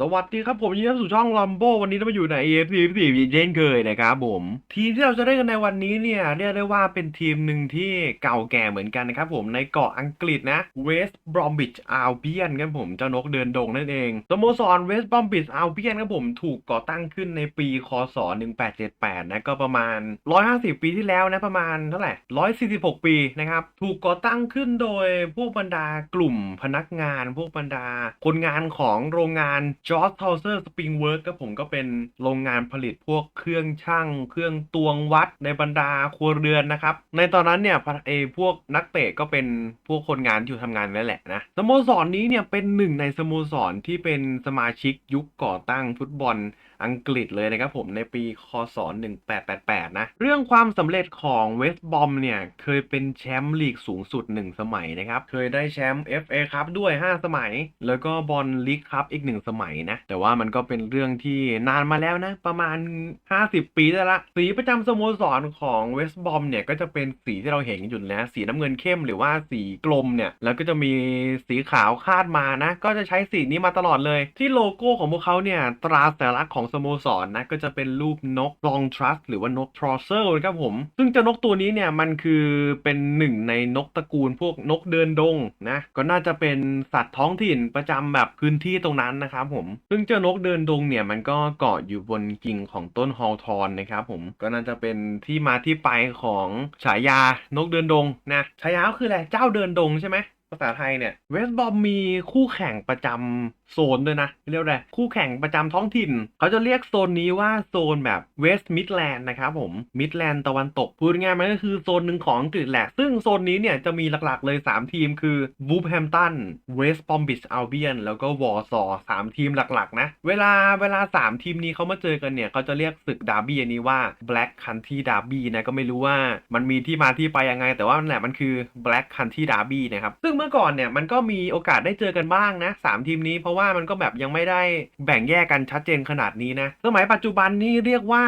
สวัสดีครับผมยินดีต้อนรับสู่ช่องลัมโบวันนี้เรามาอยู่ใน AFC 4เช่นเคยนะครับผม ทีมที่เราจะได้กันในวันนี้เนี่ยเรียกได้ว่าเป็นทีมหนึ่งที่เก่าแก่เหมือนกันนะครับผมในเกาะอังกฤษนะ West Bromwich Albion ครับผมเจ้านกเดินดงนั่นเองสโมสร West Bromwich Albion ครับผมถูกก่อตั้งขึ้นในปีคศ 1878 นะก็ประมาณ 150 ปีที่แล้วนะประมาณเท่าไหร่ 146 ปีนะครับถูกก่อตั้งขึ้นโดยพวกบรรดากลุ่มพนักงาน พวกบรรดา คนงานของโรงงานจอร์จทาวเซอร์สปริงเวิร์กก็ผมก็เป็นโรงงานผลิตพวกเครื่องช่าง เครื่องตวงวัดในบรรดาครัวเรือนนะครับ ในตอนนั้นเนี่ยพะเอพวกนักเตะก็เป็นพวกคนงานที่อยู่ทำงานนั่นแหละนะสโมสรนี้เนี่ยเป็นหนึ่งในสโมสรที่เป็นสมาชิกยุคก่อตั้งฟุตบอล อังกฤษเลยนะครับผมในปีคศ 1888 นะ เรื่องความสำเร็จของเวสต์บอมเนี่ย เคยเป็นแชมป์ลีกสูงสุด 1 สมัยนะครับ เคยได้แชมป์ FA ครับด้วย 5 สมัย แล้วก็บอลลีกครับอีก 1 สมัยนะ แต่ว่ามันก็เป็นเรื่องที่นานมาแล้วนะ ประมาณ 50 ปีได้ละ สีประจำสโมสรของเวสต์บอมเนี่ยก็จะเป็นสีที่เราเห็นอยู่นะ สีน้ำเงินเข้มหรือว่าสีกลมเนี่ย แล้วก็จะมีสีขาวคาดมานะ ก็จะใช้สีนี้มาตลอดเลย ที่โลโก้ของพวกเขาเนี่ยตราสัญลักษณ์ของสโมสรนะก็จะเป็นรูปนกลองทรัสหรือว่านกทรอเซอร์ครับผม ซึ่งเจ้านกตัวนี้เนี่ยมันคือเป็นหนึ่งในนกตระกูลพวกนกเดินดงนะก็น่าจะเป็นสัตว์ท้องถิ่นประจำแบบพื้นที่ตรงนั้นนะครับผม ซึ่งเจ้านกเดินดงเนี่ยมันก็เกาะอยู่บนกิ่งของต้นฮอลทอนนะครับผมก็น่าจะเป็นที่มาที่ไปของฉายานกเดินดงนะฉายาคืออะไรเจ้าเดินดงใช่ไหมภาษาไทยเนี่ยเวสบอมมีคู่แข่งประจำโซนด้วยนะเรียกว่าอะไรคู่แข่งประจำท้องถิ่น เขาจะเรียกโซนนี้ว่าโซนแบบเวสต์มิดแลนด์นะครับผมมิดแลนด์ตะวันตก พูดง่ายๆมันก็คือโซนหนึ่งของอังกฤษแหละ ซึ่งโซนนี้เนี่ยจะมีหลักๆเลย 3 ทีมคือวูฟแฮมตันเวสต์บอมบิชอัลเบียนแล้วก็วอร์ซอสามทีมหลักๆ นะ เวลาเวลา 3 ทีมนี้เขามาเจอกันเนี่ยเขาจะเรียกศึกดาร์บี้อันนี้ว่า Black Country Derby นะก็ไม่รู้ว่ามันมีที่มาที่ไปยังไง แต่ว่านั่นแหละมันคือ Black Country Derby นะครับซึ่งเมื่อก่อนเนี่ยมันก็มีโอกาสได้เจอกันบ้างนะสทีมนี้เพราะว่ามันก็แบบยังไม่ได้แบ่งแยกกันชัดเจนขนาดนี้นะสมัยปัจจุบันนี่เรียกว่า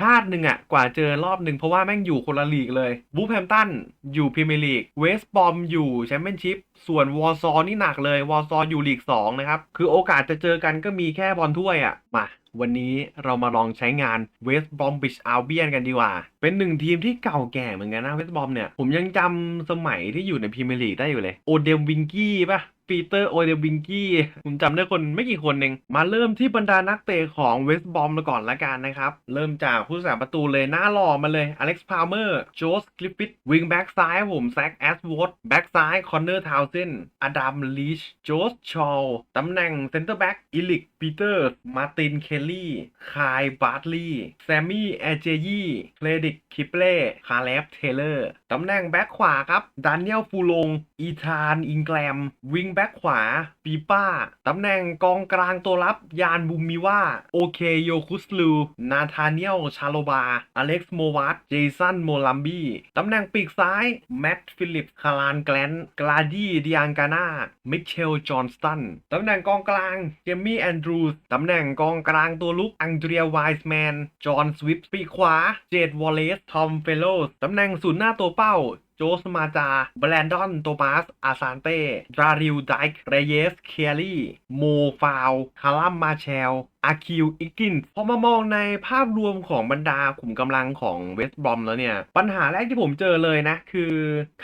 ชาติหนึ่งอะกว่าเจอรอบหนึ่งเพราะว่าแม่งอยู่คนละลีกเลยบูแฮมตันอยู่พรีเมียร์ลีกเวสต์บอมอยู่แชมเปี้ยนชิพส่วนวอร์ซอนี่หนักเลยวอร์ซออยู่ลีก2นะครับคือโอกาสจะเจอกันก็มีแค่บอลถ้วยอะมาวันนี้เรามาลองใช้งาน West Bromwich Albion กันดีกว่า เป็นหนึ่งทีมที่เก่าแก่เหมือนกันนะ West Brom เนี่ย ผมยังจำสมัยที่อยู่ในพรีเมียร์ลีกได้อยู่เลย โอเดมวิงกี้ปะ ปีเตอร์โอเดมวิงกี้ผมจำได้คนไม่กี่คนเอง มาเริ่มที่บรรดานักเตะของเวสต์บอมก่อนละกันนะครับ เริ่มจากผู้สาประตูเลยหน้าหล่อมาเลยอเล็กซ์พา l เมอร์โจสคลิฟฟิตวิงแบ็กซ้ายผมแซกแอสวอตแบ็กซ้ายคอนเนอร์ทาวเซนอดัมลีชโจสชอลตำแหน่งเซนเตอร์แบ็กอิลิกปีเตอร์มาตินเคลลี่คายบาร์ตลีย์แซมมี่แอเจยี่เคลดิกคิปเล่คาเลฟเทเลอร์ ตำแหน่งแบ็กขวาครับดานิเอลฟูลง อีธานอิงแกลมวิงแบ็กขวา ปีป้า ตำแหน่งกองกลางตัวรับยานบุมมิว่า โอเคโยคุสลูนาธาเนียลชาโลบา อเล็กซ์โมวัตเจสันโมลัมบี้ ตำแหน่งปีกซ้าย แมตต์ฟิลิป คารานแกลนกลาดี้ดิอังกาน่า มิเชล จอห์นสตัน ตำแหน่งกองกลาง เจมี่แอนดรูส ตำแหน่งกองกลางตัวลุก อังเดรียไวส์แมน จอห์นสวิฟปีกขวา เจดวอลเลส ทอมเฟโลสตำแหน่งศูนย์หน้าตัวเป้า โจสมาจา แบรนดอน โตมาสอาซานเต้ ดราริวไดค์เรเยส เคลลี่ โมฟาว คารัมมาเชล อาคิว อิกกินพอมามองในภาพรวมของบรรดาขุมกำลังของเวสต์บรอมแล้วเนี่ย ปัญหาแรกที่ผมเจอเลยนะ คือ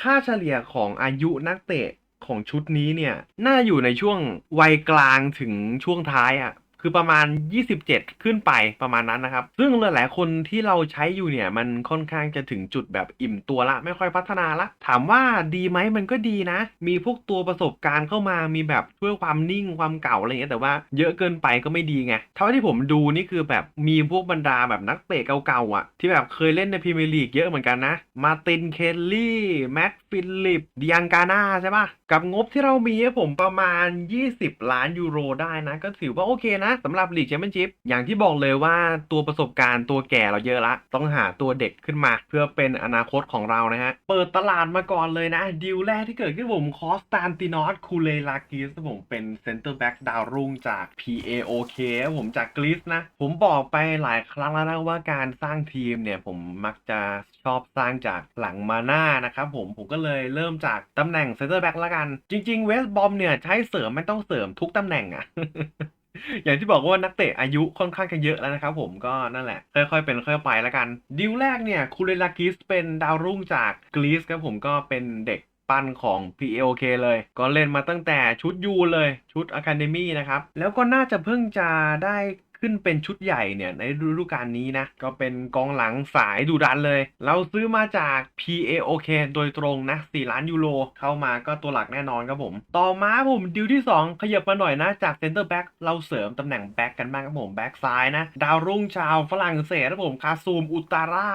ค่าเฉลี่ยของอายุนักเตะของชุดนี้เนี่ย น่าอยู่ในช่วงวัยกลางถึงช่วงท้ายอะ่ะ คือประมาณ 27 ขึ้นไปประมาณนั้นนะครับ ซึ่งหลายๆคนที่เราใช้อยู่เนี่ย มันค่อนข้างจะถึงจุดแบบอิ่มตัวละ ไม่ค่อยพัฒนาละ ถามว่าดีไหมมันก็ดีนะ มีพวกตัวประสบการณ์เข้ามามีแบบช่วยความนิ่งความเก่าอะไรเงี้ยแต่ว่าเยอะเกินไปก็ไม่ดีไงเท่าที่ผมดูนี่คือแบบมีพวกบรรดาแบบนักเตะเก่าๆอะ ที่แบบเคยเล่นในพรีเมียร์ลีกเยอะเหมือนกันนะ มาตินเคลลี่แมตต์ฟิลิปดิอังกาน่าใช่ปะกับงบที่เรามีผมประมาณ 20 ล้านยูโรได้นะ ก็ถือว่าโอเคนะสำหรับลีกแชมเปี้ยนชิพอย่างที่บอกเลยว่าตัวประสบการณ์ตัวแก่เราเยอะละ ต้องหาตัวเด็กขึ้นมา เพื่อเป็นอนาคตของเรานะฮะ เปิดตลาดมาก่อนเลยนะดีลแรกที่เกิดขึ้นผมคอสตานตินอสคูเลลากิสผมเป็นเซนเตอร์แบ็กดาวรุ่งจาก PAOK ผมจากกรีซนะ ผมบอกไปหลายครั้งแล้วนะว่าการสร้างทีมเนี่ยผมมักจะชอบสร้างจากหลังมาหน้านะครับผมผมก็เลยเริ่มจากตำแหน่งเซนเตอร์แบ็กละกัน จริงๆเวสบอมเนี่ยใช้เสริมไม่ต้องเสริมทุกตำแหน่งอะ อย่างที่บอกว่านักเตะอายุค่อนข้างจะเยอะแล้วนะครับผมก็นั่นแหละ ค่อยๆเป็นค่อยๆไปแล้วกัน ดิวแรกเนี่ยคูเรลากิสเป็นดาวรุ่งจากกรีซครับผมก็เป็นเด็กปั้นของ PLK เลย ก็เล่นมาตั้งแต่ชุดยูเลยชุด Academy นะครับ แล้วก็น่าจะเพิ่งจะได้ ขึ้นเป็นชุดใหญ่เนี่ยในฤดูกาลนี้นะ ก็เป็นกองหลังสายดูดันเลย เราซื้อมาจาก PAOK โดยตรงนะ 4 ล้านยูโร เข้ามาก็ตัวหลักแน่นอนครับผม ต่อมาผมดิวที่ 2 ขยับมาหน่อยนะ จากเซนเตอร์แบ็กเราเสริมตำแหน่งแบ็กกันบ้างครับผมแบ็กซ้ายนะ ดาวรุ่งชาวฝรั่งเศสครับผมคาซูมอุตาร่า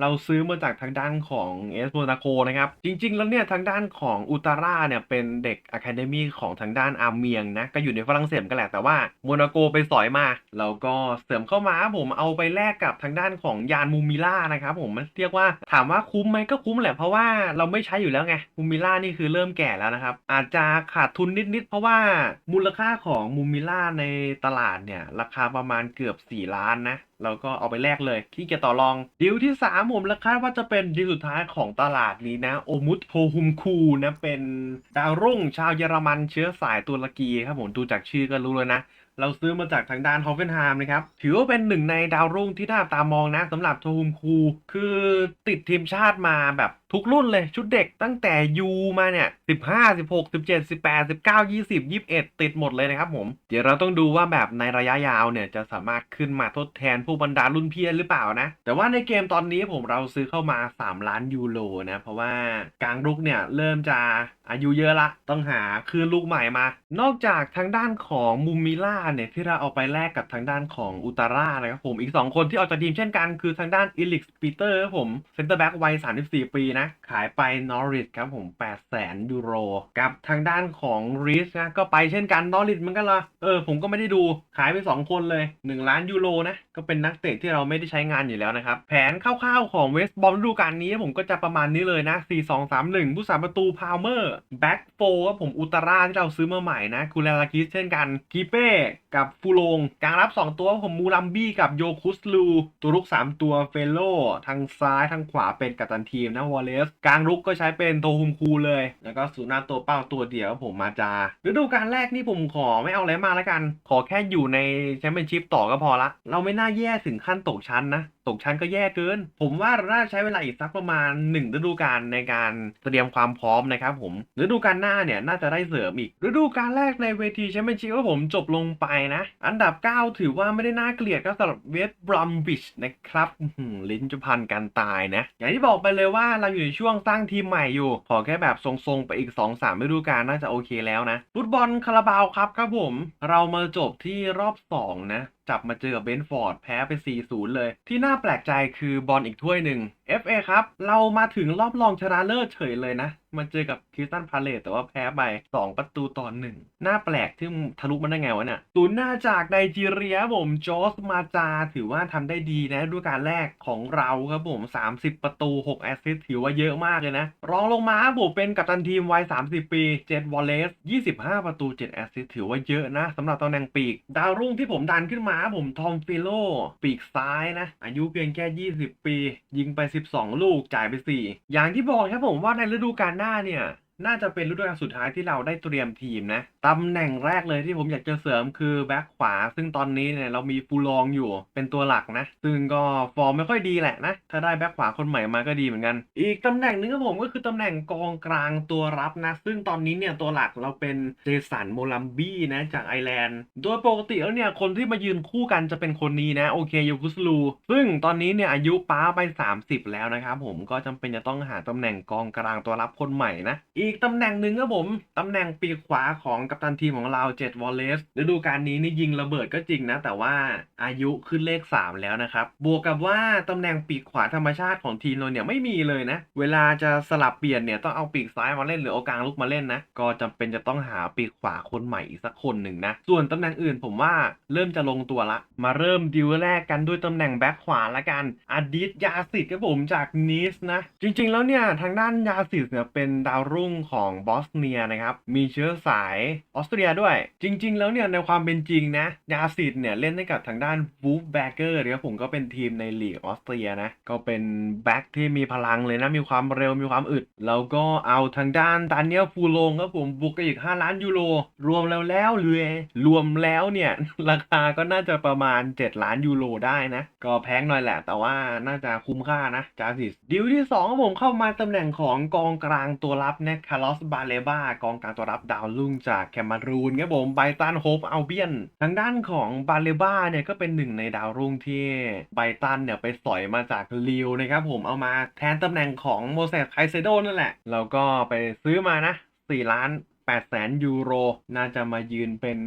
เราซื้อมาจากทางด้านของเอสโมนาโกนะครับจริง ๆ แล้วเนี่ยทางด้านของอุตาร่าเนี่ยเป็นเด็กอะคาเดมีของทางด้านอาร์เมียงนะก็อยู่ในฝรั่งเศสกันแหละแต่ว่าโมนาโกไปสอยมาเราแล้วก็เสริมเข้ามาผมเอาไปแลกกับทางด้านของยานมูมิล่านะครับผมมันเรียกว่าถามว่าคุ้มไหมก็คุ้มแหละเพราะว่าเราไม่ใช้อยู่แล้วไงมูมิล่านี่คือเริ่มแก่แล้วนะครับ อาจจะขาดทุนนิดๆเพราะว่ามูลค่าของมูมิล่าในตลาดเนี่ย ราคาประมาณเกือบ 4 ล้านนะเราก็เอาไปแลกเลยที่เกียจต่อรองดีลที่ 3 ผมและคาดว่าจะเป็นดีลสุดท้ายของตลาดนี้นะ โอมุตโทฮุมคูนะ เป็นดาวรุ่งชาวเยอรมันเชื้อสายตุรกีครับผมดูจากชื่อก็รู้เลยนะ เราซื้อมาจากทางด้านฮอฟเฟนไฮม์นะครับ ถือว่าเป็นหนึ่งในดาวรุ่งที่น่าตามองนะสำหรับโทฮุมคู คือติดทีมชาติมาแบบ ทุกรุ่นเลยชุดเด็กตั้งแต่ยูมาเนี่ย15 16 17 18 19 20 21ติดหมดเลยนะครับผม เดี๋ยวเราต้องดูว่าแบบในระยะยาวเนี่ยจะสามารถขึ้นมาทดแทนผู้บรรดารุ่นพี่หรือเปล่านะ แต่ว่าในเกมตอนนี้ผมเราซื้อเข้ามา 3 ล้านยูโรนะ เพราะว่ากลางรุกเนี่ยเริ่มจะอายุเยอะละ ต้องหาคืนลูกใหม่มา นอกจากทางด้านของมูมิล่าเนี่ยที่เราเอาไปแลกกับทางด้านของอุตาร่านะครับผมอีก 2 คนที่ออกจากทีมเช่นกันคือทางด้านอิลิกสปีเตอร์ครับผมเซนเตอร์แบ็กวัย 34 ปีนะขายไปนอริทครับผม8แสนยูโร กับทางด้านของริสนะ ก็ไปเช่นกันนอริทมันก็ละเออ ผมก็ไม่ได้ดูขายไป 2 คนเลย 1 ล้านยูโรนะ ก็เป็นนักเตะที่เราไม่ได้ใช้งานอยู่แล้วนะครับ แผนคร่าวๆของเวสบอมฤดูกาลนี้ผมก็จะประมาณนี้เลยนะ 4-2-3-1 ผู้สาประตูพาวเมอร์แบ็กโฟครับผมอุตราที่เราซื้อมาใหม่นะคูเลลาคิสเช่นกันกีเป้กับฟูโรงกลางรับ 2 ตัวผมมูรัมบี้กับโยคุสลูตัวรุก 3 ตัวเฟโลทางซ้ายทางขวาเป็นกัปตันทีมนะวอลเลสกลางรุกก็ใช้เป็นโทฮุมคูเลย แล้วก็สูนย์หน้าตัวเป้าตัวเดียวผมมาจาฤดูกาลแรกนี่ผมขอไม่เอาอะไรมากแล้วกัน ขอแค่อยู่ในแชมเปี้ยนชิพต่อก็พอละ เราไม่น่าแย่ถึงขั้นตกชั้นนะตกชั้นก็แย่เกิน ผมว่าเราน่าใช้เวลาอีกสักประมาณ 1 ฤดูกาลในการเตรียมความพร้อมนะครับผมฤดูกาลหน้าเนี่ยน่าจะได้เสริมอีก ฤดูกาลแรกในเวทีแชมเปี้ยนชิพว่าผมจบลงไปนะ อันดับ 9 ถือว่าไม่ได้น่าเกลียดก็สำหรับเวสต์บรอมบิชนะครับลิ้นจะพันกันตายนะ อย่างที่บอกไปเลยว่าเราอยู่ในช่วงสร้างทีมใหม่อยู่ ขอแค่แบบทรงๆไปอีก 2-3 ฤดูกาลน่าจะโอเคแล้วนะฟุตบอลคาราบาวครับครับผม เรามาจบที่รอบ 2 นะจับมาเจอกับเบนฟอร์ดแพ้ไป 4-0 เลย ที่น่าแปลกใจคือบอลอีกถ้วยหนึ่ง FA ครับ เรามาถึงรอบรองชนะเลิศเฉยเลยนะมาเจอกับคริสตันพาเลตแต่ว่าแพ้ไป 2 ประตูต่อหนึ่งน่าแปลกที่ทะลุมันได้ไงวะเนี่ยศูนย์หน้าจากไนจีเรียผมจอสมาจา ถือว่าทำได้ดีนะฤดูกาลแรกของเราครับผม 30 ประตู 6 แอสซิสต์ถือว่าเยอะมากเลยนะ รองลงมาผมเป็นกัปตันทีมวัย 30 ปีเจดวอลเลส25 ประตู 7 แอสซิสต์ถือว่าเยอะนะสำหรับตำแหน่งปีก ดาวรุ่งที่ผมดันขึ้นมาผมทอมฟิโลปีกซ้ายนะ อายุเพียงแค่ 20 ปี ยิงไป 12 ลูกจ่ายไป 4 อย่างที่บอกครับผมว่าในฤดูกาลหน้าเนี่ย น่าจะเป็นฤดูกาลสุดท้ายที่เราได้เตรียมทีมนะตำแหน่งแรกเลยที่ผมอยากจะเสริมคือแบ็คขวา ซึ่งตอนนี้เนี่ยเรามีฟูลองอยู่เป็นตัวหลักนะ ซึ่งก็ฟอร์มไม่ค่อยดีแหละนะ ถ้าได้แบ็คขวาคนใหม่มาก็ดีเหมือนกัน อีกตำแหน่งหนึงครับผมก็คือตำแหน่งกองกลางตัวรับนะ ซึ่งตอนนี้เนี่ยตัวหลักเราเป็นเจสันโมลัมบี้นะจากไอร์แลนด์ โดยปกติแล้วเนี่ยคนที่มายืนคู่กันจะเป็นคนนี้นะโอเคยูคุสลูซึ่งตอนนี้เนี่ยอายุป้าไป 30 แล้วนะครับผมก็จำเป็นจะต้องหาตำแหน่งกองกลางตัวรับคนใหม่นะอีกตำแหน่งหนึ่งครับผมตำแหน่งปีกขวาของกัปตันทีมของเราเจ็ดวอลเลสฤดูกาลนี้นี่ยิงระเบิดก็จริงนะ แต่ว่าอายุขึ้นเลข 3 แล้วนะครับ บวกกับว่าตำแหน่งปีกขวาธรรมชาติของทีมเราเนี่ยไม่มีเลยนะ เวลาจะสลับเปลี่ยนเนี่ยต้องเอาปีกซ้ายมาเล่นหรือเอากลางลุกมาเล่นนะ ก็จำเป็นจะต้องหาปีกขวาคนใหม่อีกสักคนหนึ่งนะ ส่วนตำแหน่งอื่นผมว่าเริ่มจะลงตัวละ มาเริ่มดิวแรกกันด้วยตำแหน่งแบ็คขวาละกันอดิตยาสิทธิ์ครับผมจากนิสนะ จริง ๆ แล้วเนี่ยทางด้านยาสิทธิ์เนี่ยเป็นดาวรุ่งของบอสเนียนะครับ มีเชื้อสายออสเตรียด้วย จริง ๆ แล้วเนี่ยในความเป็นจริงนะ ยาสิทธิ์เนี่ยเล่นให้กับทางด้านวูฟแบกเกอร์นะครับผมก็เป็นทีมในลีกออสเตรียนะ ก็เป็นแบ็กที่มีพลังเลยนะ มีความเร็วมีความอึด แล้วก็เอาทางด้านดานเนียลฟูลงครับผมบุกกันอีก 5 ล้านยูโร รวมแล้วแล้วเลยรวมแล้วเนี่ยราคาก็น่าจะประมาณ 7 ล้านยูโรได้นะ ก็แพงหน่อยแหละ แต่ว่าน่าจะคุ้มค่านะจาสิสดิวที่2ครับผมเข้ามาตำแหน่งของกองกลางตัวรับนะคาร์ลอสบาเลบากองกลางตัวรับดาวรุ่งจากแคมารูนครับผมไบตันโฮปอัลเบียนทางด้านของบาเลบาเนี่ยก็เป็นหนึ่งในดาวรุ่งที่ไบตันเนี่ยไปสอยมาจากลิวนะครับผมเอามาแทนตำแหน่งของโมเสสไคเซโดนั่นแหละแล้วก็ไปซื้อมานะ4ล้าน 8แสนยูโร น่าจะมายืนเป็น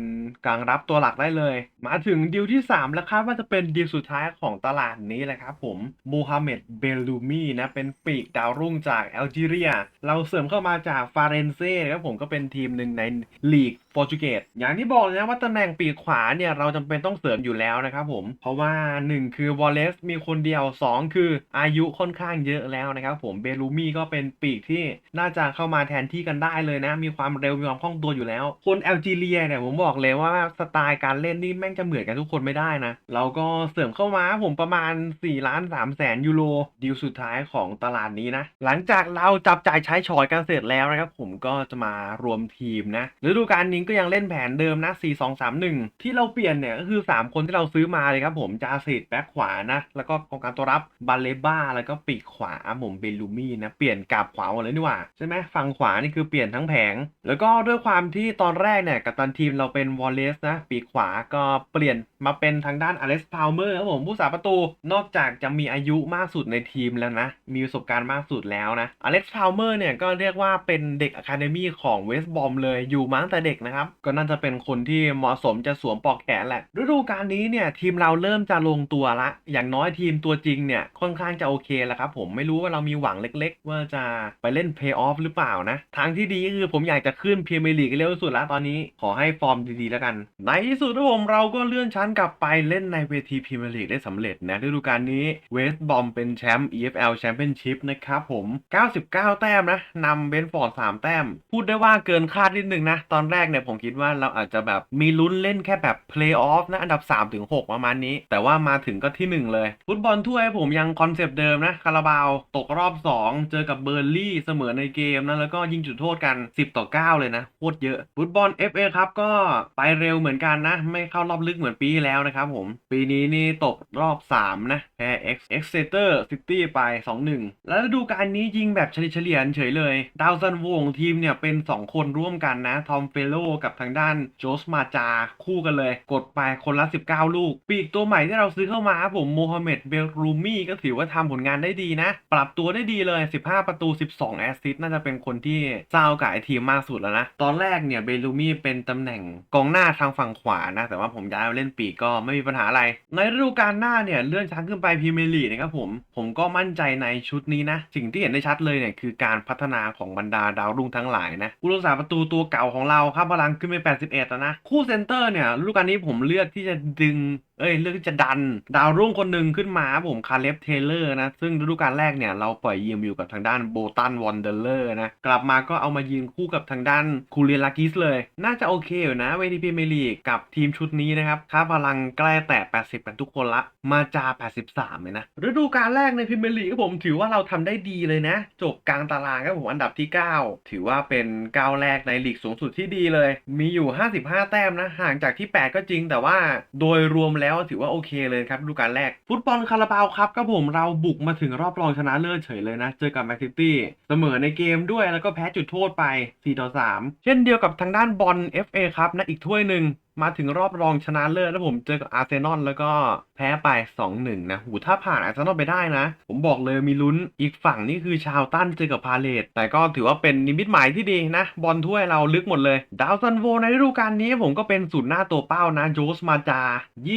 กลางรับตัวหลักได้เลย มาถึงดีลที่ 3 แล้วครับว่าจะเป็นดีลสุดท้ายของตลาดนี้แหละครับผมโมฮัมเหม็ดเบลูมีนะ เป็นปีกดาวรุ่งจากแอลจีเรีย เราเสริมเข้ามาจากฟาเรนเซ่ครับผมก็เป็นทีมหนึ่งในลีก โปรตุเกสอย่างที่บอกเลยนะว่าตำแหน่งปีกขวาเนี่ยเราจำเป็นต้องเสริมอยู่แล้วนะครับผม เพราะว่า 1 คือวอลเลซมีคนเดียว 2 คืออายุค่อนข้างเยอะแล้วนะครับผมเบลูมี่ก็เป็นปีกที่น่าจะเข้ามาแทนที่กันได้เลยนะ มีความเร็วมีความคล่องตัวอยู่แล้ว คนแอลจีเรียเนี่ยผมบอกเลยว่าสไตล์การเล่นนี่แม่งจะเหมือนกันทุกคนไม่ได้นะเราก็เสริมเข้ามาผมประมาณ4ล้าน3แสนยูโรดีลสุดท้ายของตลาดนี้นะหลังจากเราจับจ่ายใช้ชอยกันเสร็จแล้วนะครับผมก็จะมารวมทีมนะฤดูกาลนี้ก็ยังเล่นแผนเดิมนะ 4 2 3 1 ที่เราเปลี่ยนเนี่ยก็คือ 3 คนที่เราซื้อมาเลยครับผมจาสิตแบ็คขวานะ แล้วก็กองกลารตัวรับบาเลบ้า แล้วก็ปีกขวาผมเบลูมี่นะ เปลี่ยนกลับขวาหมดเลยนี่ว่าใช่ไหมฝั่งขวานี่คือเปลี่ยนทั้งแผง แล้วก็ด้วยความที่ตอนแรกเนี่ยกับตันทีมเราเป็นวอลเลสนะปีกขวาก็เปลี่ยนมาเป็นทางด้านอเล็กซ์พาวเมอร์ครับผมผู้สาประตูนอกจากจะมีอายุมากสุดในทีมแล้วนะ มีประสบการณ์มากสุดแล้วนะอเล็กซ์พาวเมอร์เนี่ยก็เรียกว่าเป็นเด็กอะคาเดมี่ของเวสต์บอมเลยอยู่มาตั้งแต่เด็กนะครับ ก็น่าจะเป็นคนที่เหมาะสมจะสวมปลอกแขนแหละ ฤดูกาลนี้เนี่ยทีมเราเริ่มจะลงตัวละ อย่างน้อยทีมตัวจริงเนี่ยค่อนข้างจะโอเคแล้วครับผมไม่รู้ว่าเรามีหวังเล็ก ๆ ว่าจะไปเล่นเพย์ออฟหรือเปล่านะ ทางที่ดีก็คือผมอยากจะขึ้นพรีเมียร์ลีกเร็วที่สุดแล้วตอนนี้ขอให้ฟอร์มดีๆแล้วกัน ในที่สุดครับผมเราก็เลื่อนชั้นกลับไปเล่นในเวทีพรีเมียร์ลีกได้สำเร็จนะฤดูกาลนี้เวสต์บอมเป็นแชมป์ EFL Championship นะครับผม 99 แต้มนะนำเบนฟอร์ด3แต้ม พูดได้ว่าเกินคาดนิดนึงนะ ตอนแรกเนี่ยผมคิดว่าเราอาจจะแบบมีลุ้นเล่นแค่แบบเพลย์ออฟนะ อันดับ3-6ประมาณนี้ แต่ว่ามาถึงก็ที่ 1 เลย ฟุตบอลถ้วยผมยังคอนเซปต์เดิมนะ คาราบาว ตกรอบ 2 เจอกับเบอร์ลี่เสมอในเกมนะแล้วก็ยิงจุดโทษกัน 10 ต่อ 9 เลยนะโคตรเยอะ ฟุตบอล FA ครับก็ไปเร็วเหมือนกันนะ ไม่เข้ารอบลึกเหมือนปีแล้วนะครับผม ปีนี้นี่ตกรอบ 3 นะแพ้ X Exeter City ไป 2-1 แล้วดูกาลนี้ยิงแบบเฉลี่ยเฉยเลย ดาวซันวงทีมเนี่ยเป็น 2 คนร่วมกันนะ ทอมเฟโลกับทางด้านโจสมาจาคู่กันเลย กดไปคนละ 19 ลูก ปีกตัวใหม่ที่เราซื้อเข้ามาครับผมโมฮัมเหม็ดเบลรูมี่ก็ถือว่าทำผลงานได้ดีนะ ปรับตัวได้ดีเลย 15 ประตู 12 แอสซิสต์น่าจะเป็นคนที่เจ้ากับไอทีมมากสุดแล้วนะ ตอนแรกเนี่ยเบลรูมี่เป็นตำแหน่งกองหน้าทางฝั่งขวานะ แต่ว่าผมย้ายมาเล่นปีกก็ไม่มีปัญหาอะไร ในฤดูกาลหน้าเนี่ยเลื่อนชั้นขึ้นไปพรีเมียร์ลีกนะครับผมผมก็มั่นใจในชุดนี้นะ สิ่งที่เห็นได้ชัดเลยเนี่ยคือการพัฒนาของบรรดาดาวรุ่งทั้งหลายนะผู้รักษาประตูตัวเก่าของเราครับลังขึ้นไป 81แล้วนะ คู่เซนเตอร์เนี่ยฤดูกาลนี้ผมเลือกที่จะดึง เอ้ย เลือกที่จะดัน ดาวรุ่งคนหนึ่งขึ้นมาผมคาเลฟเทเลอร์นะ ซึ่งฤดูกาลแรกเนี่ย เราปล่อยยืมอยู่กับทางด้านโบตันวอนเดอร์เลอร์นะ กลับมาก็เอามายืนคู่กับทางด้านคูเรียลากิสเลย น่าจะโอเคอยู่นะเวทีพรีเมียร์ลีกกับทีมชุดนี้นะครับค่าพลังใกล้แตะ80 กันทุกคนละ มาจา 83 เลยนะฤดูกาลแรกในพรีเมียร์ลีกก็ผมถือว่าเราทำได้ดีเลยนะ จบกลางตารางครับผมอันดับที่ 9 ถือว่าเป็นก้าวแรกในลีกสูงสุดที่ดีเลยมีอยู่ 55 แต้มนะ ห่างจากที่ 8 ก็จริง แต่ว่าโดยรวมแล้วถือว่าโอเคเลยครับดูการแรก ฟุตบอลคาราบาวครับก็ผมเราบุกมาถึงรอบรองชนะเลิศเฉยเลยนะ เจอกับแมนซิตี้เสมอในเกมด้วยแล้วก็แพ้จุดโทษไป4ต่อ3เช่นเดียวกับทางด้านบอล FA ครับนะอีกถ้วยหนึ่งมาถึงรอบรองชนะเลิศแล้วผมเจอกับอาร์เซนอลแล้วก็แพ้ไป 2-1 นะ หูถ้าผ่านอาร์เซนอลไปได้นะ ผมบอกเลยมีลุ้นอีกฝั่งนี่คือชาวตั้นเจอกับพาเลตแต่ก็ถือว่าเป็นนิมิตหมายที่ดีนะ บอลถ้วยเราลึกหมดเลย ดาวซันโวในฤดูกาลนี้ผมก็เป็นศูนย์หน้าตัวเป้านะ โจสมาจา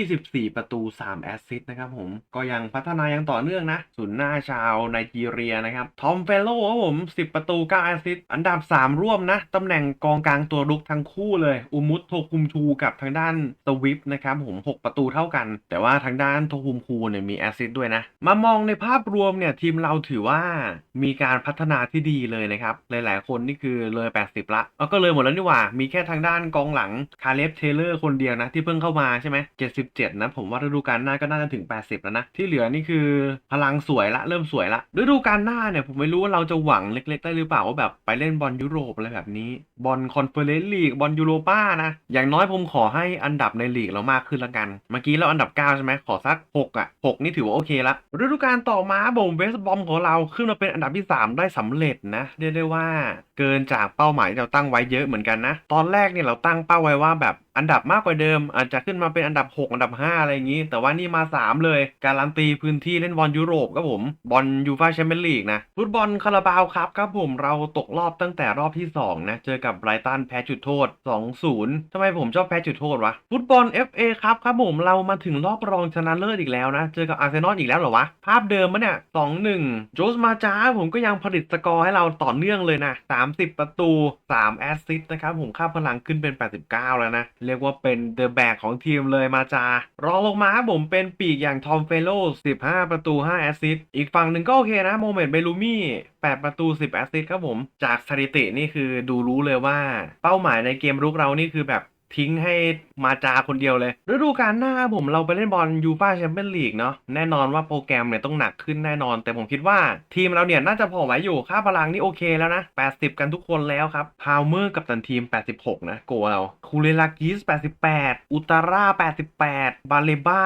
24 ประตู 3 แอสซิสต์นะครับผม ก็ยังพัฒนายังต่อเนื่องนะ ศูนย์หน้าชาวไนจีเรียนะครับ ทอมเฟโลครับผม 10 ประตู 9 แอสซิสต์ อันดับ 3 ร่วมนะตำแหน่งกองกลางตัวรุกทั้งคู่เลย อุมุตโทคุมชูกับกับทางด้านสวิฟนะครับผม 6 ประตูเท่ากัน แต่ว่าทางด้านโทคุมคูเนี่ยมีแอสซิสด้วยนะ มามองในภาพรวมเนี่ยทีมเราถือว่ามีการพัฒนาที่ดีเลยนะครับ หลายๆ คนนี่คือเลย 80 ละเอาก็เลยหมดแล้วนี่หว่า มีแค่ทางด้านกองหลังคาเลฟเทเลอร์คนเดียวนะ ที่เพิ่งเข้ามาใช่ไหม77 นะ ผมว่าฤดูกาลหน้าก็น่าจะถึง 80 แล้วนะ ที่เหลือนี่คือพลังสวยละ เริ่มสวยละฤดูกาลหน้าเนี่ยผมไม่รู้ว่าเราจะหวังเล็ก ๆ ได้หรือเปล่าว่าแบบไปเล่นบอลยุโรปอะไรแบบนี้บอลคอนเฟอเรนซ์ลีกบอลยูโรป้านะอย่างน้อยผมขอให้อันดับในลีกเรามากขึ้นละกัน เมื่อกี้เราอันดับ 9 ใช่ไหมขอสัก 6 อะ 6 นี่ถือว่าโอเคละฤดูกาลต่อมาบ่มเวสบอมของเราขึ้นมาเป็นอันดับที่ 3 ได้สำเร็จนะเรียกได้ว่าเกินจากเป้าหมายที่เราตั้งไว้เยอะเหมือนกันนะ ตอนแรกเนี่ยเราตั้งเป้าไว้ว่าแบบ อันดับมากกว่าเดิม อาจจะขึ้นมาเป็นอันดับ 6 อันดับ 5 อะไรอย่างนี้ แต่ว่านี่มา 3 เลย การันตีพื้นที่เล่นบอลยุโรปครับผม บอลยูฟ่าแชมเปี้ยนลีกนะ ฟุตบอลคาราบาวครับครับผมเราตกรอบตั้งแต่รอบที่ 2 นะ เจอกับไบรตันแพ้จุดโทษ 2-0 ทำไมผมชอบแพ้จุดโทษวะ ฟุตบอล FA ครับครับผมเรามาถึงรอบรองชนะเลิศอีกแล้วนะ เจอกับอาร์เซนอลอีกแล้วเหรอวะ ภาพเดิมมะเนี่ย2-1 โจสมาจ้าผมก็ยังผลิตสกอร์ให้เราต่อเนื่องเลยนะ30 ประตู 3 แอสซิสต์นะครับผมค่าพลังขึ้นเป็น 89 แล้วนะเรียกว่าเป็นเดอะแบกของทีมเลยมาจารองลงมาครับผมเป็นปีกอย่างทอมเฟโล 15 ประตู 5 แอสซิสต์อีกฝั่งหนึ่งก็โอเคนะโมเมนต์เบลูมี่ 8 ประตู 10 แอสซิสต์ครับผม จากสถิตินี่คือดูรู้เลยว่า เป้าหมายในเกมรุกเรานี่คือแบบ ทิ้งให้มาจาคนเดียวเลย ฤดูกาลหน้าผมเราไปเล่นบอลยูฟ่าแชมเปี้ยนลีกเนาะแน่นอนว่าโปรแกรมเนี่ยต้องหนักขึ้นแน่นอน แต่ผมคิดว่าทีมเราเนี่ยน่าจะพอไหวอยู่ค่าพลังนี่โอเคแล้วนะ 80 กันทุกคนแล้วครับพาวเมอร์กับตันทีม 86 นะโกเราคูเลลากิส 88 อุตาร่า 88 บาเลบ้า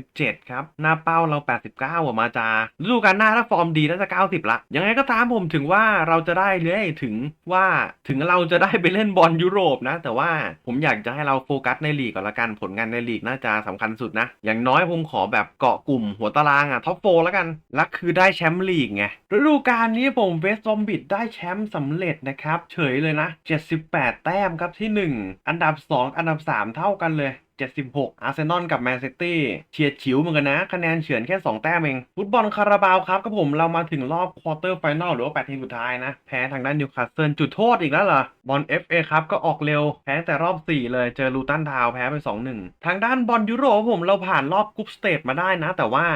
87 ครับ หน้าเป้าเรา 89อะมาจาฤดูกาลหน้าถ้าฟอร์มดีน่าจะ 90 ละยังไงก็ตามผมถึงว่าเราจะได้เรื่อยถึงว่าถึงเราจะได้ไปเล่นบอลยุโรปนะ แต่ว่าผมอยากจะให้เราโฟกัสในลีกก่อนละกันผลงานในลีกน่าจะสำคัญสุดนะ อย่างน้อยผมขอแบบเกาะกลุ่มหัวตารางอะท็อปโฟแล้วกันและคือได้แชมป์ลีกไงฤดูกาลนี้ผมเวสต์บอมบิดได้แชมป์สำเร็จนะครับ เฉยเลยนะ 78 แต้มครับที่ 1 อันดับ 2 อันดับ 3 เท่ากันเลย 76 อาร์เซนอลกับแมนซิตี้เฉียดฉิวเหมือนกันนะคะแนนเฉือนแค่ 2 แต้มเอง ฟุตบอลคาราบาวครับก็ผมเรามาถึงรอบควอเตอร์ไฟแนลหรือว่า 8 ทีมสุดท้ายนะ แพ้ทางด้านนิวคาสเซิลจุดโทษอีกแล้วเหรอ บอล FA ครับก็ออกเร็ว แพ้แต่รอบ 4 เลยเจอลูตันทาวแพ้ไป 2-1 ทางด้านบอลยุโรปผมเราผ่านรอบกรุ๊ปสเตจมาได้นะ แต่ว่า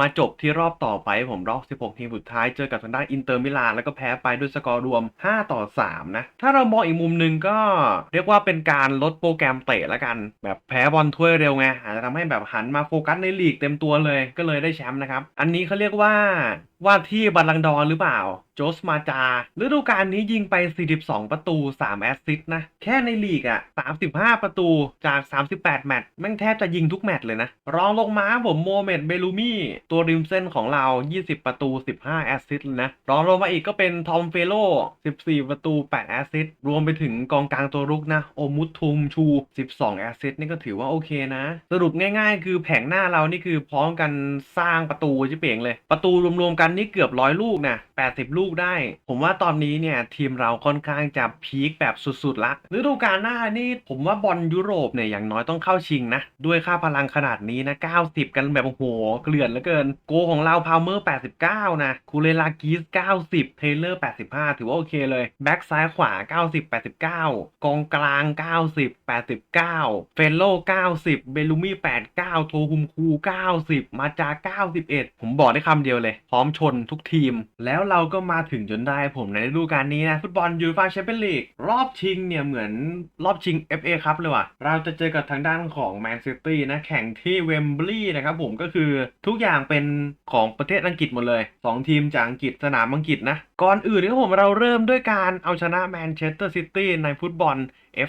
มาจบที่รอบต่อไปผมรอบ 16 ทีมสุดท้ายเจอกับทางด้านอินเตอร์มิลานแล้วก็แพ้ไปด้วยสกอร์รวม 5 ต่อ 3 นะ ถ้าเรามองอีกมุมหนึ่งก็เรียกว่าเป็นการลดโปรแกรมเตะแล้วกัน แบบแพ้บอลถ้วยเร็วไงอาจจะทำให้แบบหันมาโฟกัสในลีกเต็มตัวเลยก็เลยได้แชมป์นะครับ อันนี้เขาเรียกว่าว่าที่บัลลังดอร์หรือเปล่า โจสมาจาฤดูกาลนี้ยิงไป 42 ประตู 3 แอสซิสต์นะ แค่ในลีกอะ่ะ 35 ประตูจาก 38 แมตช์แม่งแทบจะยิงทุกแมตช์เลยนะ รองลงมาผมโมเมดเบลูมี่ตัวริมเส้นของเรา 20 ประตู 15 แอสซิสต์นะ รองลงมาอีกก็เป็นทอมเฟโล 14 ประตู 8 แอสซิสต์รวมไปถึงกองกลางตัวรุกนะ โอมุตทุมชู 12 แอสซิสต์นี่ก็ถือว่าโอเคนะ สรุปง่ายๆ คือแผงหน้าเรานี่คือพร้อมกันสร้างประตูชิเป่งเลย ประตูรวมๆกันนี่เกือบร้อยลูกนะ80 ลูกได้ ผมว่าตอนนี้เนี่ยทีมเราค่อนข้างจะพีคแบบสุดๆละฤดูกาลหน้านี่ผมว่าบอลยุโรปเนี่ยอย่างน้อยต้องเข้าชิงนะ ด้วยค่าพลังขนาดนี้นะ 90 กันแบบโหเกลื่อนเหลือเกิน โกของเราพาวเมอร์89 นะคูเลลากิส90 เทเลอร์ 85 ถือว่าโอเคเลย แบ็กซ้ายขวา 90 89 กองกลาง 90 89 เฟลโล 90 เบลูมี่ 89 โทฮุมคู 90 มาจา 91 ผมบอกได้คำเดียวเลย พร้อมชนทุกทีม แล้วเราก็มาถึงจนได้ผมในฤดูกาลนี้นะ ฟุตบอลยูฟ่าแชมเปี้ยนลีกรอบชิงเนี่ยเหมือนรอบชิง FA ครับเลยว่ะ เราจะเจอกับทางด้านของแมนซิตี้นะ แข่งที่เวมบลีย์นะครับผมก็คือทุกอย่างางเป็นของประเทศอังกฤษหมดเลย 2 ทีมจากอังกฤษสนามอังกฤษนะ ก่อนอื่นนะครับผมเราเริ่มด้วยการเอาชนะแมนเชสเตอร์ซิตี้ในฟุตบอล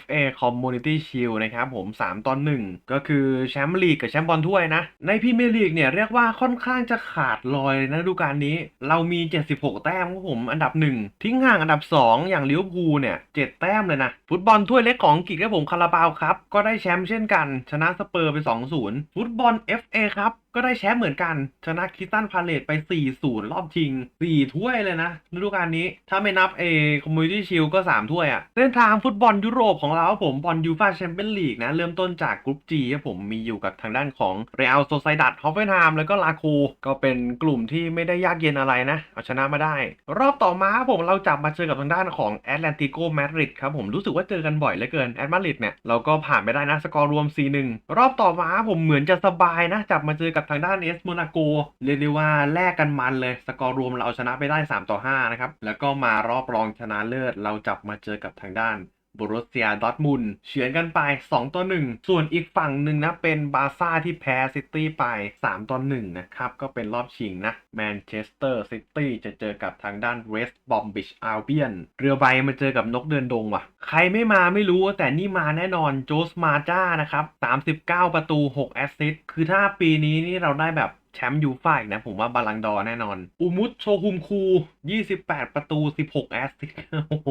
FA Community Shield นะครับผม 3 ตอน 1 ก็คือแชมป์ลีกกับแชมป์บอลถ้วยนะ ในพรีเมียร์ลีกเนี่ยเรียกว่าค่อนข้างจะขาดลอยนะฤดูกาลนี้ เรามี 76 แต้มครับผมอันดับ 1 ทิ้งห่างอันดับ 2 อย่างลิเวอร์พูลเนี่ย 7 แต้มเลยนะ ฟุตบอลถ้วยเล็กของอังกฤษครับผมคาราบาวครับ ก็ได้แชมป์เช่นกัน ชนะสเปอร์ไป 2-0 ฟุตบอล FA ครับ ก็ได้แชมป์เหมือนกัน ชนะคิสตันพาเลตไป 4-0 รอบชิง 4 ถ้วยเลยนะฤดูกาลนี้ ถ้าไม่นับเอคอมมูนิตี้ชิลก็ 3 ถ้วยอะเส้นทางฟุตบอลยุโรปของเราครับผมบอลยูฟาแชมเปี้ยนลีกนะ เริ่มต้นจากกรุ๊ป G ครับผมมีอยู่กับทางด้านของเรอัลโซไซดัดฮอฟเฟนไฮม์แล้วก็ลาโคก็เป็นกลุ่มที่ไม่ได้ยากเย็นอะไรนะ เอาชนะมาได้ รอบต่อมาครับผมเราจับมาเจอกับทางด้านของแอตแลนติโกมาดริดครับผมรู้สึกว่าเจอกันบ่อยเหลือเกินแอตมาดริดเนี่ยเราก็ผ่านไปได้นะสกอร์รวม 4-1 รอบต่อมาผมเหมือนจะสบายนะจับมาเจอกับทางด้านเอสโมนาโกเรียกได้ว่าแลกกันมันเลย สกอร์รวมเราเอาชนะไปได้ 3 ต่อ 5 นะครับ แล้วก็มารอบรองชนะเลิศเราจับมาเจอกับทางด้าน บรูเซียดอทมุนเฉือนกันไป 2 ต่อ 1 ส่วนอีกฝั่งหนึ่งนะเป็นบาซ่าที่แพ้ซิตี้ไป 3 ต่อ 1 นะครับ ก็เป็นรอบชิงนะแมนเชสเตอร์ซิตี้จะเจอกับทางด้านเวสต์บอมบิชอัลเบียนเรือใบมาเจอกับนกเดินดงว่ะ ใครไม่มาไม่รู้แต่นี่มาแน่นอนโจสมาจ้านะครับ 39 ประตู 6 แอสซิสต์คือถ้าปีนี้นี่เราได้แบบแชมป์ยูฟ่าอีกนะ ผมว่าบาลังดอร์แน่นอน อุมุตโชคุมคู 28ปดประตู16แอสซิสต์โอ้โห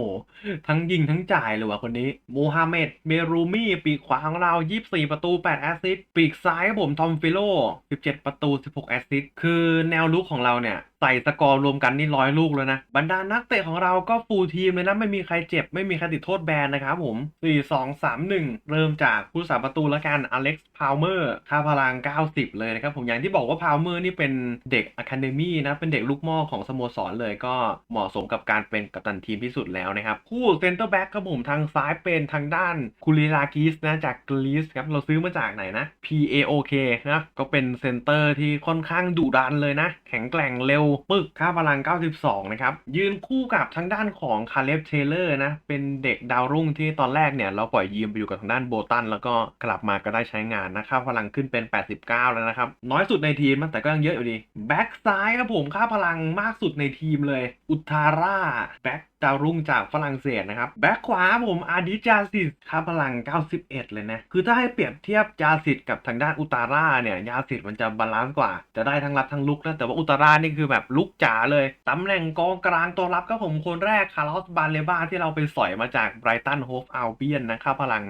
ทั้งยิงทั้งจ่ายเลยว่ะคนนี้โมฮัมเหม็ดเมรูมี่ ปีกขวาของเรา24ประตู8แอสซิสต์ปีกซ้ายผมทอมฟิโล17ประตู16แอสซิสต์คือแนวลุกของเราเนี่ย ใส่สกอร์รวมกันนี่ร้อยลูกเลยนะ บรรดานักเตะของเราก็ฟูลทีมเลยนะ ไม่มีใครเจ็บ ไม่มีใครติดโทษแบนนะครับผม4 2 3 1เริ่มจากผู้สาประตูแล้วกันอเล็กซ์พาวเมอร์ค่าพลัง 90 เลยนะครับผมอย่างที่บอกว่าพาวเมอร์นี่เป็นเด็กอะคาเดมี่นะเป็นเด็กลูกม่อของสโมสรเลยก็เหมาะสมกับการเป็นกัปตันทีมที่สุดแล้วนะครับ คู่เซนเตอร์แบ็กครับผมทางซ้ายเป็นทางด้านคูลิลากิสนะจากกรีซครับเราซื้อมาจากไหนนะ PAOK นะก็เป็นเซนเตอร์ที่ค่อนข้างดุดันเลยนะ แข็งแกร่งเร็วปึกค่าพลัง 92 นะครับ ยืนคู่กับทางด้านของคาเลฟเทเลอร์นะ เป็นเด็กดาวรุ่งที่ตอนแรกเนี่ย เราปล่อยยืมไปอยู่กับทางด้านโบตัน แล้วก็กลับมาก็ได้ใช้งานนะค่าพลังขึ้นเป็น 89 แล้วนะครับ น้อยสุดในทีมนะแต่ก็ยังเยอะอยู่ดีแบ็กซ้ายครับผมค่าพลังมากสุดในทีมเลยอุทาร่าแบ็ก ดาวรุ่งจากฝรั่งเศสนะครับ แบ็กขวาผมอาดิจาสิตค่าพลัง 91 เลยนะ คือถ้าให้เปรียบเทียบจาสิตกับทางด้านอุตาร่าเนี่ยยาสิตมันจะบาลานซ์กว่า จะได้ทั้งรับทั้งลุกนะแต่ว่าอุตาร่านี่คือแบบลุกจ๋าเลยตำแหน่งกองกลางตัวรับก็ผมคนแรกคาร์ลอสบาเลบาที่เราไปสอยมาจากไบรตันโฮฟอัลเบียนนะค่าพลัง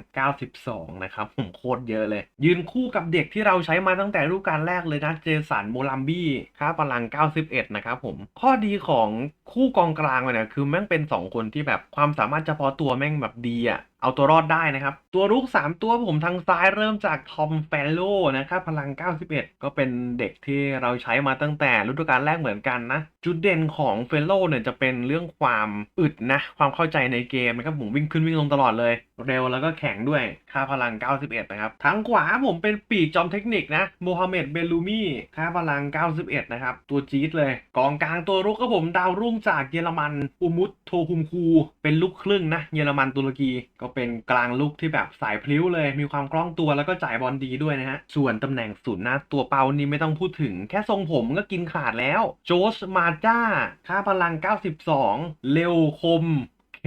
92 นะครับผมโคตรเยอะเลย ยืนคู่กับเด็กที่เราใช้มาตั้งแต่ฤดูกาลแรกเลยนะเจสันโมลัมบี้ค่าพลัง 91 นะครับผมข้อดีของคู่กองกลางเนี่ยคือแม่งเป็นสองคนที่แบบความสามารถเฉพาะตัวแม่งแบบดีอะ เอาตัวรอดได้นะครับ ตัวรุก 3 ตัวผมทางซ้ายเริ่มจากทอมแฟลโลนะครับพลัง 91 ก็เป็นเด็กที่เราใช้มาตั้งแต่ฤดูกาลแรกเหมือนกันนะ จุดเด่นของเฟลโลเนี่ยจะเป็นเรื่องความอึดนะ ความเข้าใจในเกมนะครับผมวิ่งขึ้นวิ่งลงตลอดเลย เร็วแล้วก็แข็งด้วยค่าพลัง 91 นะครับทั้งขวาผมเป็นปีกจอมเทคนิคนะโมฮัมเหม็ดเบลูมี่ค่าพลัง 91 นะครับ ตัวจี๊ดเลย กองกลางตัวรุกก็ผมดาวรุ่งจากเยอรมันอุมุตโทคุมคู เป็นลูกครึ่งนะ เยอรมันตุรกีก็เป็นกลางลูกที่แบบสายพลิ้วเลย มีความคล่องตัวแล้วก็จ่ายบอลดีด้วยนะฮะ ส่วนตำแหน่งศูนย์หน้าตัวเปานี่ไม่ต้องพูดถึง แค่ทรงผมก็กินขาดแล้ว โจสมาจ้า ค่าพลัง 92 เร็วคม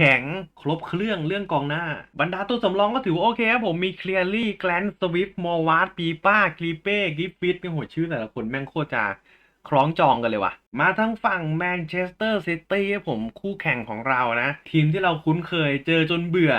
แข็งครบเครื่องเรื่องกองหน้า บรรดาตัวสำรองก็ถือว่าโอเคครับผมมีเคลียร์ลี่แกลนสวิฟมอวาร์ดปีป้ากรีเป้กิฟฟิตเนี่ยโหชื่อแต่ละคนแม่งโคตรจะคล้องจองกันเลยว่ะ มาทั้งฝั่งแมนเชสเตอร์ซิตี้ผมคู่แข่งของเรานะ ทีมที่เราคุ้นเคยเจอจนเบื่อ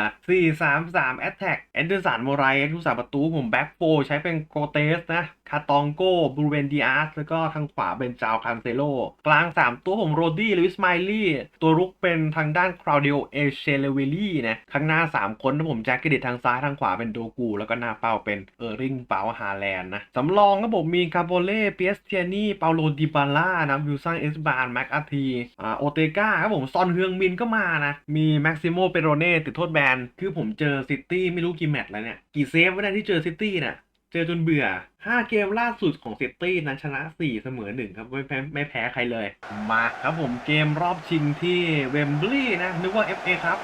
4-3-3 a t t a c k แอนเดอร์สันโมไรส์ผู้สาประตูผมแบ็กโฟใช้เป็นโกเตสนะคาตองโกบรูเวนดิอาสแล้วก็ทางขวาเป็นจาวคันเซโล กลาง 3 ตัวผมโรดี้ลุยส์ไมลี่ ตัวรุกเป็นทางด้านคราวเดียเอเชเลเวลี่นะข้างหน้า 3 คนนะผมแจ็คกิดิตทางซ้ายทางขวาเป็นโดกู แล้วก็หน้าเป้าเป็นเออร์ริงเปาฮาแลนด์นะสำรองก็ผมมีคาโบเล่เปียสเทียนี่เปาโลดิบาล่านะวิลสนเอสบานแม็กอาทีอ่าโอเตกาครับผมซอนเฮืองมินก็มานะ มีแม็กซิโมเปโรเน่ติดโทษแบน คือผมเจอซิตี้ไม่รู้กี่แมตช์แล้วเนี่ย กี่เซฟวะเนี่ที่เจอซิตี้เนี่ยเจอจนเบื่อ 5 เกมล่าสุดของซิตี้นั้นชนะ 4 เสมอ 1 ครับไม่แพ้ไม่แพ้ใครเลย มาครับผมเกมรอบชิงที่เวมบลีย์นะ นึกว่า FA ครับ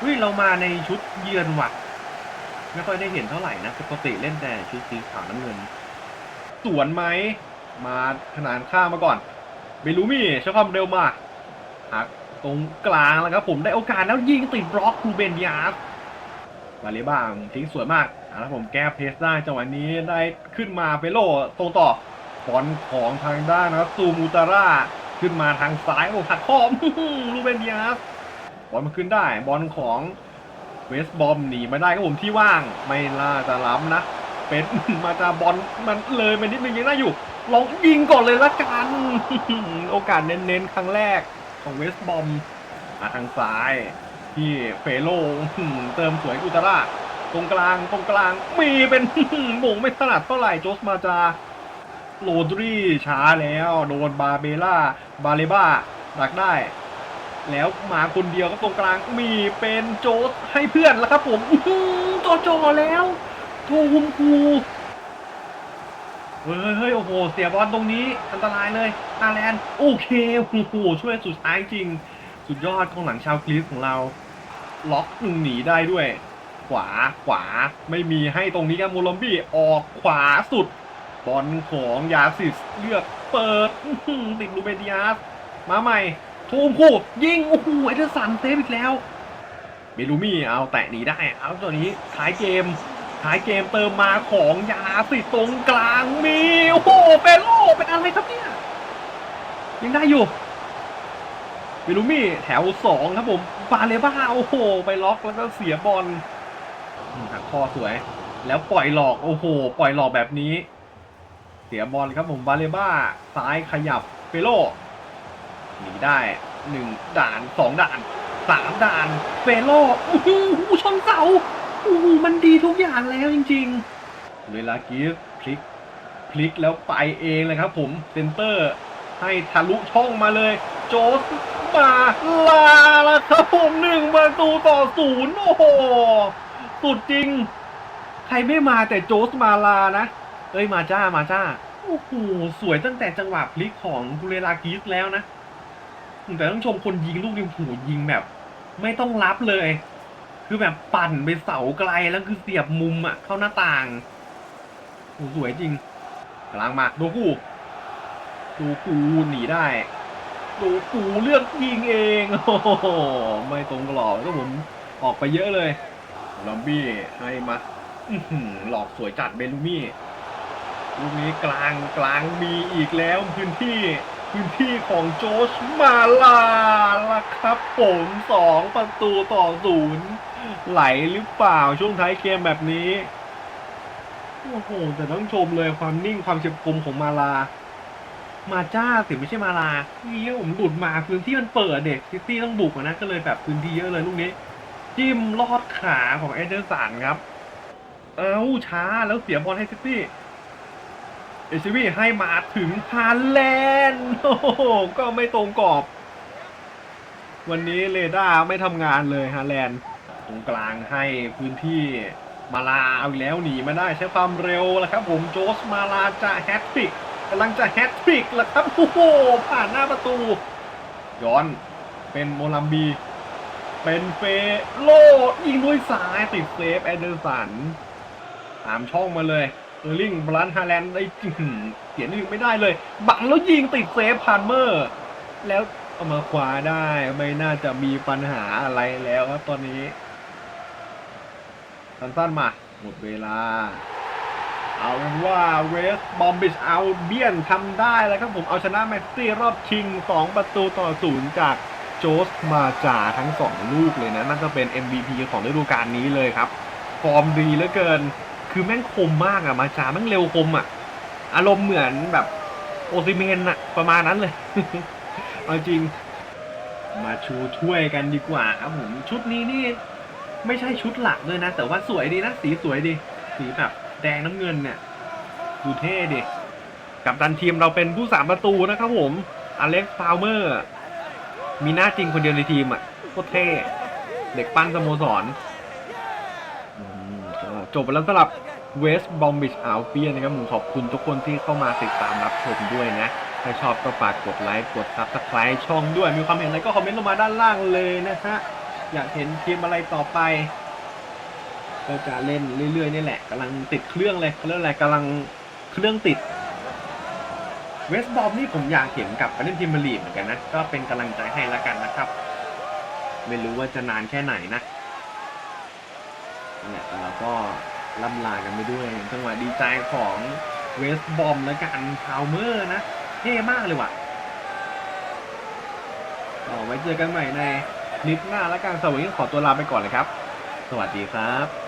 เฮ้ยเรามาในชุดเยือนว่ะ ไม่ค่อยได้เห็นเท่าไหร่นะ ปกติเล่นแต่ชุดสีขาวน้ำเงิน สวนไหม มาขนานข้ามมาก่อนเบลูมี่ใช้ความเร็วมากหักตรงกลางแล้วครับผมได้โอกาสแล้วยิงติดบล็อกคูเบนยาสมาเลบ้างทิ้งสวยมากอะแล้วผมแก้เพสได้จังหวะนี้ได้ขึ้นมาเฟโลตรงต่อบอลของทางด้านนะครับซูมูตาร่าขึ้นมาทางซ้ายโอ้หักคอมลูเบนยาสบอลมาขึ้นได้บอลของเวสบอมหนีมาได้ครับผมที่ว่างไม่ล่าจะล้ำนะเป็นมาจากบอลมันเลยไปนิดนึงยังได้อยู่ ลองยิงก่อนเลยละกัน โอกาสเน้นๆ ครั้งแรกของเวสบอมมาทางซ้าย ที่เฟโลเติมสวยอุตราตรงกลางตรงกลางมีเป็นโมงไม่ถนัดเท่าไหร่โจสมาจาโรดรีช้าแล้ว โดนบาเบล่า บาเลบ้าดักได้ แล้วมาคนเดียวก็ตรงกลางมีเป็นโจสให้เพื่อนแล้วครับผมจอจอแล้ว โทคุมคู เฮ้ยเฮ้ยโอ้โห เสียบอลตรงนี้ อันตรายเลยอาแลนด์โอเคโอ้โหช่วยสุดท้ายจริง สุดยอดของหลังชาวกรีซของเรา ล็อกหนีได้ด้วย ขวาขวาไม่มีให้ตรงนี้ครับโมลอมบี้ออกขวาสุด บอลของยาซิสเลือกเปิดติดลูเบดิอาสมาใหม่ทูมคู่ ยิง โอ้โหเอเดอร์สันเซฟอีกแล้วเบลูมี่เอาแตะหนีได้เอาตัวนี้ท้ายเกม ท้ายเกมเติมมาของยาสิตรงกลางมี โอ้โหเปโลเป็นอะไรครับเนี่ย ยังได้อยู่เบลูมี่แถวสองครับผมบาเลบ้าโอ้โห ไปล็อกแล้วก็เสียบอลหักคอสวย แล้วปล่อยหลอกโอ้โห ปล่อยหลอกแบบนี้ เสียบอลครับผมบาเลบ้าซ้ายขยับเปโลหนีได้หนึ่งด่านสองด่านสามด่านเฟโลโอ้โหชนเสา โอ้โหมันดีทุกอย่างแล้วจริงๆ เวลากีฟพลิกพลิกแล้วไปเองเลยครับผมเซนเตอร์ให้ทะลุช่องมาเลย โจสมาลาล้วครับผมหนึ่งประตูต่อศูนย์โอ้โห สุดจริง ใครไม่มาแต่โจสมาลานะ เอ้ยมาจ้ามาจ้า โอ้โห สวยตั้งแต่จังหวะพลิกของกุเรลากิสแล้วนะ แต่ต้องชมคนยิงลูกนี้โอ้โหยิงแบบ ไม่ต้องรับเลย คือแบบปั่นไปเสาไกลแล้วคือเสียบมุมอะเข้าหน้าต่างโอ้สวยจริงกำลังมาโดกูโดกูหนีได้โดกูเลือกยิงเองโอ้โหไม่ตรงกรอบก็ผมออกไปเยอะเลยลอมบี้ให้มาอื้อหือหลอกสวยจัดเบลูมี่ลูกนี้กลางกลางมีอีกแล้วพื้นที่พื้นที่ของโจชมาลาละครับผมสองประตูต่อศูนย์ ไหลหรือเปล่าช่วงท้ายเกมแบบนี้ โอ้โห แต่ต้องชมเลยความนิ่งความเฉียบคมของมาลา มาจ้าสิไม่ใช่มาลานี่ผมหลุดมาพื้นที่มันเปิดเด็กซิตี้ต้องบุกนะก็เลยแบบพื้นที่เยอะเลยลูกนี้ จิ้มลอดขาของเอเดอร์สันครับ เอ้าช้าแล้วเสียบอลให้ซิตี้เอชิวีให้มาถึงฮานแลนด์โอ้โหก็ไม่ตรงกรอบ วันนี้เรดาร์ไม่ทำงานเลยฮาแลนด์ ตรงกลางให้พื้นที่มาลาเอาอีกแล้วหนีมาได้ใช้ความเร็วแล้วครับ ผมโจสมาลาจะแฮตทริกกำลังจะแฮตทริกแล้วครับโอ้โหผ่านหน้าประตู ย้อนเป็นโมลัมบีเป็นเฟโลยิงด้วยซ้ายติดเซฟแอดเดอร์สันตามช่องมาเลยเออร์ลิงบรันฮาแลนด์ได้อื้อหือเสียนึ่งไม่ได้เลย บังแล้วยิงติดเซฟพาร์เมอร์ แล้วเอามาคว้าได้ไม่น่าจะมีปัญหาอะไรแล้วครับตอนนี้ สั้นๆมา หมดเวลา เอาเป็นว่าเวสบอมบิชเอาเบียนทำได้แล้วครับผมเอาชนะแมตตี้รอบชิง 2 ประตูต่อศูนย์จากโจสมาจาทั้ง 2 ลูกเลยนะน่าจะเป็น MVP ของฤดูกาลนี้เลยครับ ฟอร์มดีเหลือเกิน คือแม่งคมมากอะมาจาแม่งเร็วคมอะอารมณ์เหมือนแบบโอซิเมนอะประมาณนั้นเลย เอาจริง มาชูถ้วยกันดีกว่าครับผม ชุดนี้นี่ ไม่ใช่ชุดหลักด้วยนะ แต่ว่าสวยดีนะ สีสวยดี สีแบบแดงน้ำเงินเนี่ย ดูเท่ดิกับตันทีมเราเป็นผู้สามประตูนะครับผม อเล็กซ์ฟาวเมอร์ มีหน้าจริงคนเดียวในทีมอะโคตรเท่ เด็กปั้นสโมสรจบไปแล้วสำหรับเวสต์บอมบิชอัลเปียนะครับผมขอบคุณทุกคนที่เข้ามาติดตามรับชมด้วยนะ ถ้าชอบก็ฝากกดไลค์ กดซับสไคร b e ช่องด้วย มีความเห็นอะไรก็คอมเมนต์ลงมาด้านล่างเลยนะฮะ อยากเห็นทีมอะไรต่อไป ก็จะเล่นเรื่อยๆนี่แหละกำลังติดเครื่องเลยเขาเรียกอะไรกำลังเครื่องติดเวสต์บอมนี่ผมอยากเห็นกลับไปเล่นทีมเมอร์ลีเหมือนกันนะ ก็เป็นกำลังใจให้แล้วกันนะครับ ไม่รู้ว่าจะนานแค่ไหนนะเนี่ยเราก็ล่ำลากันไปด้วยจังหวะดีใจของเวสต์บอมและกันพาวเมอร์นะ เท่มากเลยว่ะเอไว้เจอกันใหม่ใน ลิปหน้าและการสวัสดีขอตัวลาไปก่อนเลยครับ สวัสดีครับ